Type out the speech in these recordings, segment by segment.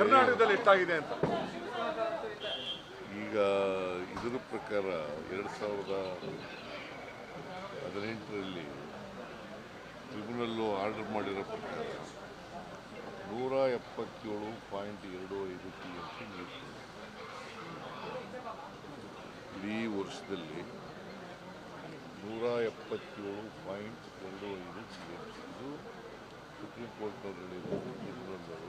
ಕರ್ನಾಟಕದಲ್ಲಿ ಎಷ್ಟಾಗಿದೆ ಅಂತ. ಈಗ ಇದರ ಪ್ರಕಾರ ಎರಡು ಸಾವಿರದ ಹದಿನೆಂಟರಲ್ಲಿ ಟ್ರಿಬ್ಯುನಲ್ಲು ಆರ್ಡರ್ ಮಾಡಿರೋ ಪ್ರಕಾರ ನೂರ ಎಪ್ಪತ್ತೇಳು ಪಾಯಿಂಟ್ ಎರಡು ಐದು ಟಿ ಎಂ ಸಿ ನೀರು ಇಡೀ ವರ್ಷದಲ್ಲಿ ನೂರ ಎಪ್ಪತ್ತೇಳು ಪಾಯಿಂಟ್ ಎರಡು ಐದು ಟಿ ಎಂ ಸಿ ಇದು ಸುಪ್ರೀಂ ಕೋರ್ಟ್ನವ್ರು ಹೇಳಿರೋದು ಟ್ರಿಬ್ಯುನಲ್ನವರು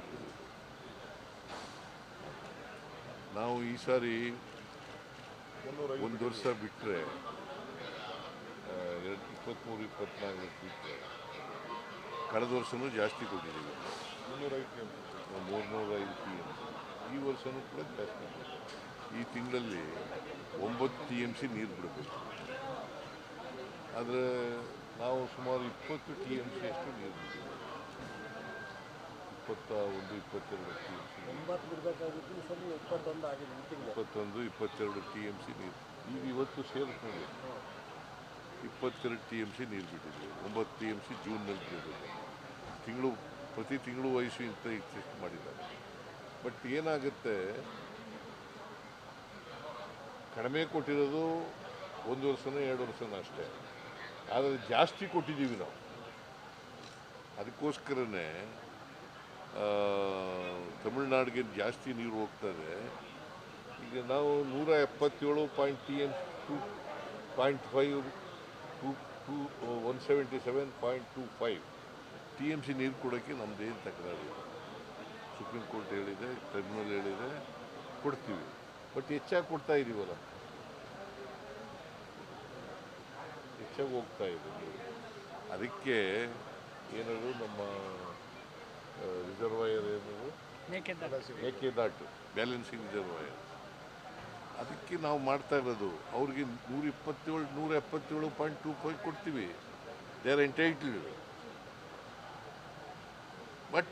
ನಾವು ಈ ಸಾರಿ ಒಂದು ವರ್ಷ ಬಿಟ್ಟರೆ ಎರಡು ಇಪ್ಪತ್ತ್ಮೂರು ಇಪ್ಪತ್ನಾಲ್ಕು ಬಿಟ್ಟರೆ ಕಳೆದ ವರ್ಷವೂ ಜಾಸ್ತಿ ಕೊಟ್ಟಿದ್ದೀವಿ. ಮೂರ್ನೂರ ಐದು ಟಿ ಎಂ ಸಿ. ಈ ವರ್ಷವೂ ಕೂಡ ಜಾಸ್ತಿ ಈ ತಿಂಗಳಲ್ಲಿ ಒಂಬತ್ತು ಟಿ ಎಂ ಸಿ ನೀರು ಬಿಡಬೇಕು. ಆದರೆ ನಾವು ಸುಮಾರು ಇಪ್ಪತ್ತು ಟಿ ಎಂ ಸಿ ಅಷ್ಟು ನೀರು ಬಿಟ್ಟಿದ್ದೀವಿ. ಇಪ್ಪತ್ತ ಒಂದು ಇಪ್ಪತ್ತೆರಡು ಟಿ ಎಂ ಸಿ ಒಂಬತ್ತು ಬಿಡಬೇಕಾಗಿತ್ತು ಈ ಇಪ್ಪತ್ತೊಂದು ಆಗಿದೆ ತಿಂಗಳು. ಇಪ್ಪತ್ತೊಂದು ಇಪ್ಪತ್ತೆರಡು ಟಿ ಎಂ ಸಿ ನೀರು. ಈಗ ಇವತ್ತು ಸೇರಿಸ್ಕೊಂಡು ಇಪ್ಪತ್ತೆರಡು ಟಿ ಎಂ ಸಿ ನೀರು ಬಿಟ್ಟಿದ್ದೀವಿ ಒಂಬತ್ತು ಟಿ ಎಂ ಸಿ ಜೂನ್ನಲ್ಲಿ ಬಿಡಬೇಕು ತಿಂಗಳು ಪ್ರತಿ ತಿಂಗಳು ವಯಸ್ಸು ಇಂತ ಟೆಸ್ಟ್ ಮಾಡಿದ್ದಾರೆ. ಬಟ್ ಏನಾಗುತ್ತೆ? ಕಡಿಮೆ ಕೊಟ್ಟಿರೋದು ಒಂದು ವರ್ಷನೋ ಎರಡು ವರ್ಷನೋ ಅಷ್ಟೇ. ಆದರೆ ಜಾಸ್ತಿ ಕೊಟ್ಟಿದ್ದೀವಿ ನಾವು. ಅದಕ್ಕೋಸ್ಕರನೇ ತಮಿಳ್ನಾಡಿಗೆ ಜಾಸ್ತಿ ನೀರು ಹೋಗ್ತದೆ ಈಗ ನಾವು ನೂರ ಎಪ್ಪತ್ತೇಳು point T M two point five two two one seventy seven point two five T M C ನೀರು ಕೊಡೋಕ್ಕೆ ನಮ್ಮದೇನು ತಕರಾರಿಲ್ಲ ಸುಪ್ರೀಂ ಕೋರ್ಟ್ ಹೇಳಿದೆ ಟ್ರಿಬ್ಯುನಲ್ ಹೇಳಿದೆ, ಕೊಡ್ತೀವಿ. ಬಟ್ ಹೆಚ್ಚಾಗಿ ಕೊಡ್ತಾ ಇದ್ದೀವಲ್ಲ ಹೆಚ್ಚಾಗಿ ಹೋಗ್ತಾ ಇದ್ದೀವಿ ಅದಕ್ಕೆ ಏನಾದರೂ ನಮ್ಮ ರಿಸರ್ವಾಯರ್ ಏನದು ಮೇಕೆದಾಟು ಬ್ಯಾಲೆನ್ಸಿಂಗ್ ರಿಸರ್ವಾಯರ್ ಅದಕ್ಕೆ ನಾವು ಮಾಡ್ತಾ ಇರೋದು ಅವ್ರಿಗೆ ನೂರ ಇಪ್ಪತ್ತೇಳು ನೂರ ಎಪ್ಪತ್ತೇಳು ಪಾಯಿಂಟ್ ಟೂ ಫೈವ್ ಕೊಡ್ತೀವಿ. ದೇ ಆರ್ ಎಂಟೈಟಲ್ಡ್ ಬಟ್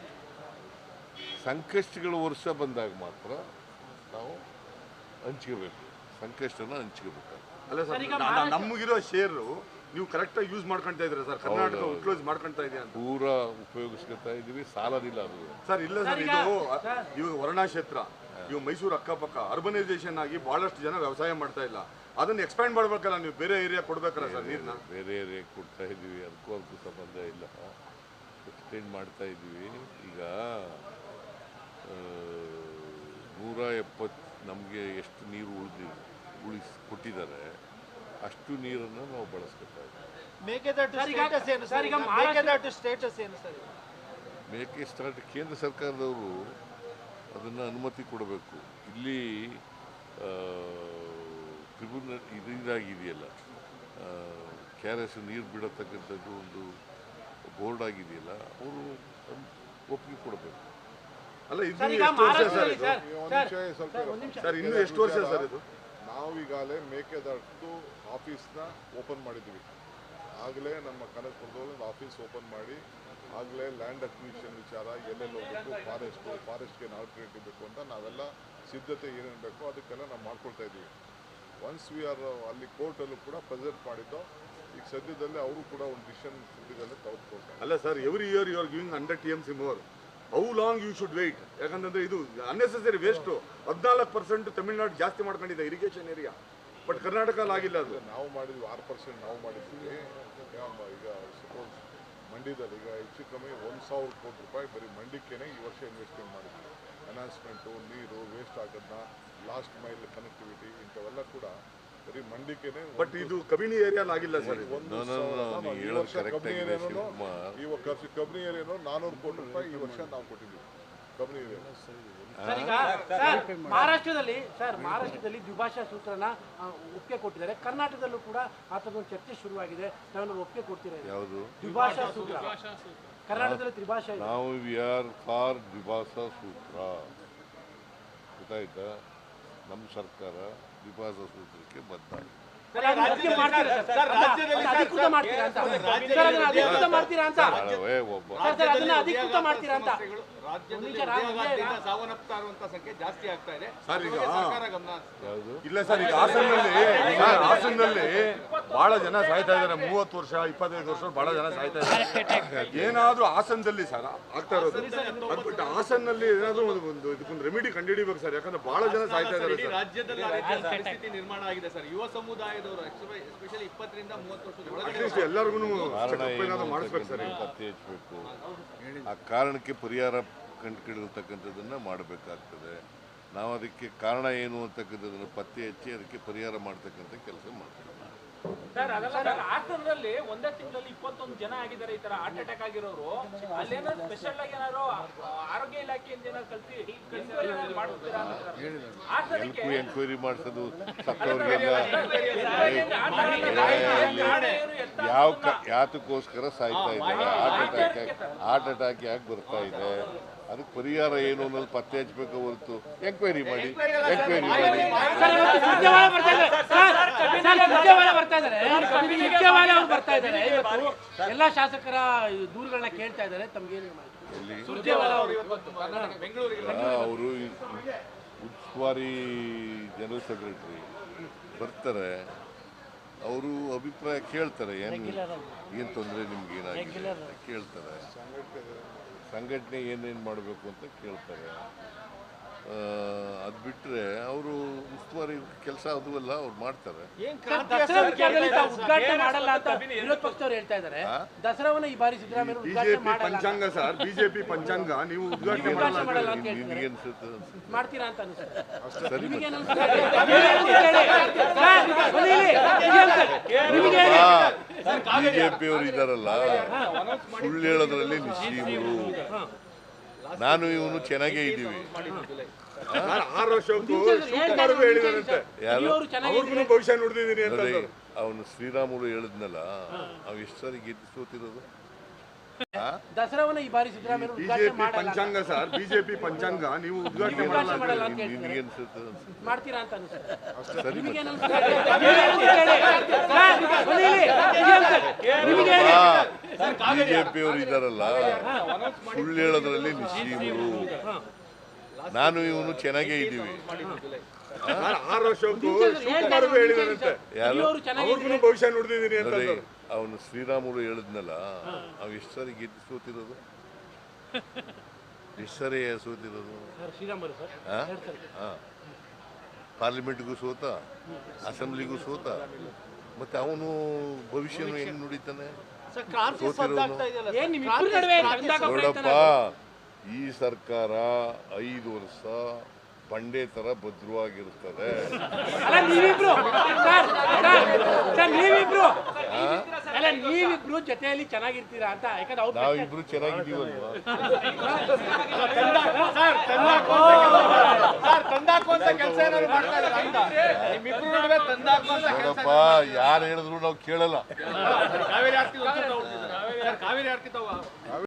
ಸಂಕಷ್ಟಗಳ ವರ್ಷ ಬಂದಾಗ ಮಾತ್ರ ನಾವು ಹಂಚ್ಕೋಬೇಕು. ಸಂಕಷ್ಟನ ಹಂಚ್ಕೋಬೇಕು ಅಲ್ಲ ಸರ್ ನಮಗಿರೋ ಶೇರು ನೀವು ಕರೆಕ್ಟಾಗಿ ಯೂಸ್ ಮಾಡ್ಕೊಂತ ಇದ್ದೀರಾ ಸರ್ ಕರ್ನಾಟಕ. ಉಟ್ಲೋಸ್ ಮಾಡ್ಕೊಂತ ಇದೆಯಾ ಅಂತ? ಪೂರ ಉಪಯೋಗಿಸ್ಕೊತಾ ಇದ್ದೀವಿ ಸಾಲದಿಲ್ಲ ಅದು. ಸರ್ ಇಲ್ಲ ಸರ್ ಇದು ಇವಾಗ ವರ್ಣಾ ಕ್ಷೇತ್ರ ಇವು ಮೈಸೂರು ಅಕ್ಕಪಕ್ಕ ಅರ್ಬನೈಸೇಷನ್ ಆಗಿ ಬಹಳಷ್ಟು ಜನ ವ್ಯವಸಾಯ ಮಾಡ್ತಾ ಇಲ್ಲ. ಅದನ್ನ ಎಕ್ಸ್ಪ್ಯಾಂಡ್ ಮಾಡ್ಬೇಕಲ್ಲ ನೀವು ಬೇರೆ ಏರಿಯಾ ಕೊಡ್ಬೇಕಲ್ಲ ಸರ್ ನೀರನ್ನ ಬೇರೆ ಏರಿಯಾ ಕೊಡ್ತಾ ಇದ್ದೀವಿ ಅದಕ್ಕೂ ಅದಕ್ಕೂ ಸಂಬಂಧ ಇಲ್ಲ. ಎಕ್ಸ್ಟೆಂಡ್ ಮಾಡ್ತಾ ಇದ್ದೀವಿ ಈಗ ನೂರ ಎಪ್ಪತ್ತು ನಮಗೆ ಎಷ್ಟು ನೀರು ಉಳಿದಿ ಉಳಿಸ್ ಕೊಟ್ಟಿದ್ದಾರೆ ಅಷ್ಟು ನೀರನ್ನು ನಾವು ಬಳಸ್ಕೊತಾ ಇದ್ದೀವಿ. ಮೇಕೆದಾಟು ಸ್ಟೇಟಸ್ ಏನು ಸರ್, ಸರ್ ಈಗ ಈಗ ಸ್ಟೇಟಸ್ ಏನು ಸರ್? ಈಗ? ಮೇಕೆ ಸ್ಟಾರ್ಟ್ ಕೇಂದ್ರ ಸರ್ಕಾರದವರು ಅದನ್ನು ಅನುಮತಿ ಕೊಡಬೇಕು. ಇಲ್ಲಿ ಟ್ರಿಬ್ಯುನಲ್ ಇದರಿಂದಾಗಿದೆಯಲ್ಲ ಕೆ ಆರ್ ಎಸ್ ನೀರು ಬಿಡತಕ್ಕಂಥದ್ದು ಒಂದು ಬೋರ್ಡ್ ಆಗಿದೆಯಲ್ಲ ಅವರು ಒಪ್ಪಿಗೆ ಕೊಡಬೇಕು. ಅಲ್ಲ ಇದು ಸರ್ ಇನ್ನೂ ಎಷ್ಟು ವರ್ಷ ಸರ್ ಇದು? ಸರ್ ಒಂದು ಸರ್ ನಿಮಿಷ ಸ್ವಲ್ಪ ಸರ್, ಒಂದ್ ನಿಮಿಷ ಸರ್ ಇನ್ನು ಎಷ್ಟು ವರ್ಷ ಸರ್ ಇದು ನಾವು ಈಗಾಗಲೇ ಮೇಕೆದಾಟು ಆಫೀಸ್ನ ಓಪನ್ ಮಾಡಿದ್ದೀವಿ. ಆಗಲೇ ನಮ್ಮ ಕನಕಪುರದಲ್ಲಿ ಆಫೀಸ್ ಓಪನ್ ಮಾಡಿ ಆಗಲೇ ಲ್ಯಾಂಡ್ ಅಕ್ವಿಷನ್ ವಿಚಾರ ಎಲ್ಲೆಲ್ಲಿ ಹೋಗಬೇಕು ಫಾರೆಸ್ಟು ಫಾರೆಸ್ಟ್ಗೆ ಆಲ್ಟರ್ನೇಟಿವ್ ಇರಬೇಕು ಅಂತ ನಾವೆಲ್ಲ ಸಿದ್ಧತೆ ಏನೇನು ಬೇಕೋ ಅದಕ್ಕೆಲ್ಲ ನಾವು ಮಾಡ್ಕೊಳ್ತಾ ಇದ್ದೀವಿ. ಒನ್ಸ್ ವಿ ಆರ್ ಅಲ್ಲಿ ಕೋರ್ಟಲ್ಲೂ ಕೂಡ ಪ್ರೆಸೆಂಟ್ ಮಾಡಿದ್ದು ಈಗ ಸದ್ಯದಲ್ಲೇ ಅವರು ಕೂಡ ಒಂದು ಡಿಸಿಷನ್ ಸದ್ಯದಲ್ಲೇ ತೆಗೆದುಕೊಳ್ತಾರೆ ಅಲ್ಲ sir every year you are giving hundred T M C more how long you should wait ಯಾಕಂತಂದ್ರೆ ಇದು ಅನ್ನೆಸೆಸರಿ ವೇಸ್ಟು ಹದಿನಾಲ್ಕು ಪರ್ಸೆಂಟ್ ತಮಿಳ್ನಾಡು ಜಾಸ್ತಿ ಮಾಡ್ಕೊಂಡಿದೆ ಇರಿಗೇಷನ್ ಏರಿಯಾ ಬಟ್ ಕರ್ನಾಟಕ ಆಗಿಲ್ಲ ಅದು. ನಾವು ಮಾಡಿದ್ವಿ ಆರು ಪರ್ಸೆಂಟ್ ನಾವು ಮಾಡಿದ್ವಿ. ಈಗ ಸಪೋಸ್ ಮಂಡ್ಯದಲ್ಲಿ ಈಗ ಹೆಚ್ಚು ಕಮ್ಮಿ ಒಂದು ಸಾವಿರ ಕೋಟಿ ರೂಪಾಯಿ ಬರೀ ಮಂಡ್ಯಕ್ಕೇನೆ ಈ ವರ್ಷ ಇನ್ವೆಸ್ಟ್ಮೆಂಟ್ ಮಾಡಿದ್ವಿ. ಅನೌನ್ಸ್ಮೆಂಟು ನೀರು ವೇಸ್ಟ್ ಆಗೋದನ್ನ ಲಾಸ್ಟ್ ಮೈಲ್ ಕನೆಕ್ಟಿವಿಟಿ ಇಂಥವೆಲ್ಲ ಕೂಡ ಬರೀ ಮಂಡ್ಯಕ್ಕೇನೆ ಬಟ್ ಇದು ಕಬಿನಿ ಏರಿಯಾ ಆಗಿಲ್ಲ ಸರ್ ಒಂದು ಈ ಹೇಳೋದು ವರ್ಷ correct ಏರಿಯಾನೋ ಈ ವರ್ಷ ಕಬಿನಿ ಏರಿಯಾನು ನಾನೂರು ಕೋಟಿ ರೂಪಾಯಿ ಈ ವರ್ಷ ನಾವು ಕೊಟ್ಟಿದ್ದೀವಿ. ಕಬ್ಬಿಣಿ ಏರಿಯಾ. ಸರ್ ಸರ್ ಮಹಾರಾಷ್ಟ್ರದಲ್ಲಿ ಸರ್ ಮಹಾರಾಷ್ಟ್ರದಲ್ಲಿ ದ್ವಿಭಾಷಾ ಸೂತ್ರನ ಒಪ್ಪಿಗೆ ಕೊಟ್ಟಿದ್ದಾರೆ. ಕರ್ನಾಟಕದಲ್ಲೂ ಕೂಡ ಆತದೊಂದು ಥರದೊಂದು ಚರ್ಚೆ ಶುರುವಾಗಿದೆ. ನಾವೆಲ್ಲ ಒಪ್ಪಿಗೆ ಕೊಡ್ತೀರಾ ಇದು? ಯಾವುದು? ದ್ವಿಭಾಷಾ ಸೂತ್ರ. ಕರ್ನಾಟಕದಲ್ಲಿ ತ್ರಿಭಾಷಾ ಇದೆ. ನಾವು ವಿ ಆರ್ ಫಾರ್ ದ್ವಿಭಾಷಾ ಸೂತ್ರ. ಗೊತ್ತಾಯ್ತಾ? ನಮ್ಮ ಸರ್ಕಾರ ದ್ವಿಭಾಷಾ ಸೂತ್ರಕ್ಕೆ ಬದ್ಧ ಅಧಿಕೃತ ಮಾಡ್ತೀರಾ ಅಂತ. ಅಧಿಕೃತ ಮಾಡ್ತೀರಾ ಅಂತ. ಅದನ್ನ ಅಧಿಕೃತ ಮಾಡ್ತೀರಾ ಅಂತ. ಸಾವನ್ನಪ್ತಾ ಇರುವಂತ ಸಂಖ್ಯೆ ಜಾಸ್ತಿ ಆಗ್ತಾ ಇದೆ. ಸರ್, ಈಗ- ಇಲ್ಲ ಸರ್ ಈಗ ಹಾಸನಲ್ಲಿ ಹಾಸನಲ್ಲಿ ಬಹಳ ಜನ ಸಾಯ್ತಾ ಇದ್ದಾರೆ. ಮೂವತ್ತು ವರ್ಷ ಇಪ್ಪತ್ತೈದು ವರ್ಷ ಬಹಳ ಜನ ಸಾಯ್ತಾ ಇದ್ದಾರೆ. ಏನಾದ್ರೂ ಹಾಸನದಲ್ಲಿ ಸರ್ ಆಗ್ತಾ ಇರೋದು? ಅದ್ಬಿಟ್ಟು ಹಾಸನಲ್ಲಿ ಏನಾದ್ರೂ ಒಂದು ಒಂದು ಇದಕ್ಕೊಂದು ರೆಮಿಡಿ ಕಂಡುಹಿಡಿಬೇಕು ಸರ್ ಯಾಕಂದ್ರೆ ಬಹಳ ಜನ ಸಾಯ್ತಾ ಇದ್ದಾರೆ ಸರ್ ರಾಜ್ಯದಲ್ಲಿ ನಿರ್ಮಾಣ ಆಗಿದೆ ಸರ್. ಯುವ ಸಮುದಾಯದವರು ಎಸ್ಪೆಷಲಿ ಇಪ್ಪತ್ತರಿಂದ ಮೂವತ್ತು ವರ್ಷದ ಒಳಗಡೆ ಅಟ್ಲೀಸ್ಟ್ ಎಲ್ಲರಿಗೂ ಮಾಡಿಸ್ಬೇಕು ಸರ್ ಪತ್ತೆ ಹಚ್ಚಬೇಕು. ಆ ಕಾರಣಕ್ಕೆ ಪರಿಹಾರ ಕಂಡುಕೊಂಡಿರ್ತಕ್ಕಂಥದ್ದನ್ನು ಮಾಡಬೇಕಾಗ್ತದೆ. ನಾವು ಅದಕ್ಕೆ ಕಾರಣ ಏನು ಅಂತಕ್ಕಂಥದ್ದನ್ನು ಪತ್ತೆ ಹಚ್ಚಿ ಅದಕ್ಕೆ ಪರಿಹಾರ ಮಾಡ್ತಕ್ಕಂಥ ಕೆಲಸ ಮಾಡ್ತೀವಿ. ಸರ್ ಅದಲ್ಲ ಸರ್ ಹಾಸನದಲ್ಲಿ ಒಂದೇ ತಿಂಗಳಲ್ಲಿ ಇಪ್ಪತ್ತೊಂದು ಜನ ಆಗಿದ್ದಾರೆ ಈ ತರ ಹಾರ್ಟ್ ಅಟ್ಯಾಕ್ ಆಗಿರೋರು. ಅಲ್ಲೇನಾದ್ರು ಸ್ಪೆಷಲ್ ಆಗಿ ಏನಾದ್ರು ಆರೋಗ್ಯ ಇಲಾಖೆಯಿಂದ ಏನಾದ್ರು ಕಲ್ತಿ ಎನ್ಕ್ವೈರಿ ಮಾಡ್ತೀರಾ? ಹಾಸನಕ್ಕೆ ಎನ್ಕ್ವೈ ಎಂಕ್ವೈರಿ ಮಾಡಿಸೋದು ಯಾವ ಯಾತಕ್ಕೋಸ್ಕರ ಸಾಯ್ತಾ ಇದ್ದಾರೆ? ಹಾರ್ಟ್ ಅಟ್ಯಾಕ್ ಹಾರ್ಟ್ ಅಟ್ಯಾಕ್ ಯಾಕೆ ಬರ್ತಾ ಇದೆ? ಅದಕ್ಕೆ ಪರಿಹಾರ ಏನು ಅನ್ನೋದು ಪತ್ತೆ ಹಚ್ಚಬೇಕು ಹೊರತು ಎಂಕ್ವೈರಿ ಮಾಡಿ ಎಂಕ್ವೈರಿ ಮಾಡಿ. ಸರ್, ಇವತ್ತು ಸುರ್ಜೇವಾಲ ಬರ್ತಾ ಇದ್ದಾರೆ. ಸರ್, ಸರ್, ಸುರ್ಜೇವಾಲ ಬರ್ತಾ ಇದ್ದಾರೆ. ಸುರ್ಜೇವಾಲ ಅವ್ರು ಬರ್ತಾ ಇದ್ದಾರೆ ಇವತ್ತು ಎಲ್ಲ ಶಾಸಕರ ದೂರುಗಳನ್ನ ಕೇಳ್ತಾ ಇದ್ದಾರೆ. ತಮ್ಗೇನು ಬೆಂಗಳೂರಿಗೆ. ಅವರು ಉಸ್ತುವಾರಿ ಜನರಲ್ ಸೆಕ್ರೆಟರಿ ಬರ್ತಾರೆ. ಅವರು ಅಭಿಪ್ರಾಯ ಕೇಳ್ತಾರೆ ಏನು ಏನು ತೊಂದರೆ ನಿಮ್ಗೆ ಏನಾಗಿದೆ ಅಂತ ಕೇಳ್ತಾರೆ. ಸಂಘಟನೆ ಏನೇನು ಮಾಡಬೇಕು ಅಂತ ಕೇಳ್ತಾರೆ. ಅದು ಬಿಟ್ಟರೆ ಅವರು ಉಸ್ತುವಾರಿ ಕೆಲಸ ಅದು ಎಲ್ಲ ಅವ್ರು ಮಾಡ್ತಾರೆ. ಸರ್, ದಸರಾ ವಿಚಾರದಲ್ಲಿ ತಾವು ಉದ್ಘಾಟನೆ ಮಾಡಲ್ಲ ಅಂತ ವಿರೋಧ ಪಕ್ಷದವ್ರು ಹೇಳ್ತಾ ಇದ್ದಾರೆ ದಸರಾವನ್ನ ಈ ಬಾರಿ ಸಿದ್ದರಾಮಯ್ಯ ಉದ್ಘಾಟನೆ ಬಿಜೆಪಿ ಪಂಚಾಂಗ ಸರ್ ಬಿಜೆಪಿ ಪಂಚಾಂಗ ನೀವು ಉದ್ಘಾಟನೆ ಮಾಡಲ್ಲ ಅನ್ಸುತ್ತೆ ಮಾಡ್ತೀರಾ ಅಂತ ಅನಿಸುತ್ತೆ. ಸರಿ. ಬಿಜೆಪಿಯವರು ಇದ್ದಾರಲ್ಲ ಸುಳ್ಳು ಹೇಳೋದ್ರಲ್ಲಿ ನಿಶ್ಚೀಮರು. ನಾನು ಇವನು ಚೆನ್ನಾಗೇ ಇದ್ದೀವಿ. ಭವಿಷ್ಯ ನುಡಿದಿದ್ದೀನಿ ಅಂತ ನೋಡಿ ಅಂದ್ರು. ಅವನು ಶ್ರೀರಾಮುಲು ಹೇಳಿದ್ನಲ್ಲ ಅವ್ ಎಷ್ಟು ಸಾರಿ ಗೆದ್ದು ಸೋತಿರೋದು? ದಸರಾವನ್ನ ಈ ಬಾರಿ ಸಿದ್ದರಾಮಯ್ಯ ಉದ್ಘಾಟನೆ ಬಿಜೆಪಿ ಪಂಚಾಂಗ ಸರ್ ಬಿಜೆಪಿ ಪಂಚಾಂಗ ನೀವು ಉದ್ಘಾಟನೆ ಮಾಡಲ್ಲ ಅಂತ ಮಾಡಲ್ಲ ಹೇಳಿ. ಅಂತ ಅನ್ಸುತ್ತೆ ಅನ್ಸುತ್ತೆ. ಮಾಡ್ತೀರಾ ಅಂತ ಅನಿಸುತ್ತೆ. ಸರಿ ನಿಮಗೆ ಮತ್ತೆ. ಬಿಜೆಪಿಯವರು ಇದ್ದಾರಲ್ಲ ಸುಳ್ಳು ಹೇಳೋದ್ರಲ್ಲಿ ನಿಶ್ಚೀಮರು ನಾನು ಇವನು ಚೆನ್ನಾಗೇ ಇದ್ದೀವಿ. ಆರು ವರ್ಷಕ್ಕೂ ಹೇಳಿದಾರಂತೆ. ಯಾರು? ಚೆನ್ನಾಗಿ ಅವ್ರಿಗೂ ಭವಿಷ್ಯ ನುಡಿದಿದ್ದೀನಿ ಅಂತ. ಅವನು ಶ್ರೀರಾಮುಲು ಹೇಳಿದ್ನಲ್ಲ ಅವ್ ಎಷ್ಟು ಸಾರಿ ಗೆದ್ದು ಸೋತಿರೋದು? ಎಷ್ಟು ಸಾರಿ. ಸೋತಿರೋದು. ಪಾರ್ಲಿಮೆಂಟ್ಗೂ ಸೋತ? ಅಸೆಂಬ್ಲಿಗೂ ಸೋತ? ಮತ್ತೆ ಅವನು ಭವಿಷ್ಯನು ಹೆಂಗ್ ನುಡಿತಾನೆ? ನೋಡಪ್ಪ ಈ ಸರ್ಕಾರ ಐದು ವರ್ಷ ಬಂಡೆ ತರ ಭದ್ರವಾಗಿರುತ್ತದೆ ನೀವಿಬ್ರು. ಜೊತೆಯಲ್ಲಿ ಚೆನ್ನಾಗಿರ್ತೀರಾ ಅಂತ ಯಾಕಂದ್ರೆ ಅವ್ರು ನಾವಿಬ್ರು ಚೆನ್ನಾಗಿದ್ದೀವಲ್ವಾ? ನೋಡಪ್ಪ ಯಾರು ಹೇಳಿದ್ರು ನಾವು ಕೇಳಲ್ಲ. ಕಾವೇರಿ